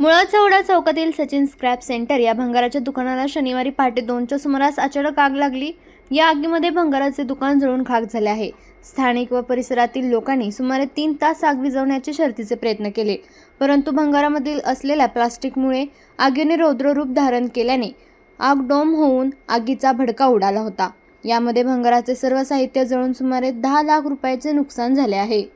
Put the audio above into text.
मुळाचौडा चौकातील Sachin scrap centre या भंगाराच्या दुकानाला शनिवारी पहाटे दोनच्या सुमारास अचानक आग लागली. या आगीमध्ये भंगाराचे दुकान जळून खाक झाले आहे. स्थानिक व परिसरातील लोकांनी सुमारे तीन तास आग विझवण्याचे शर्तीचे प्रयत्न केले. परंतु भंगारामधील असलेल्या प्लास्टिकमुळे आगीने रौद्ररूप धारण केल्याने आग डोम होऊन आगीचा भडका उडाला होता. यामध्ये भंगाराचे सर्व साहित्य जळून सुमारे दहा लाख रुपयाचे नुकसान झाले आहे.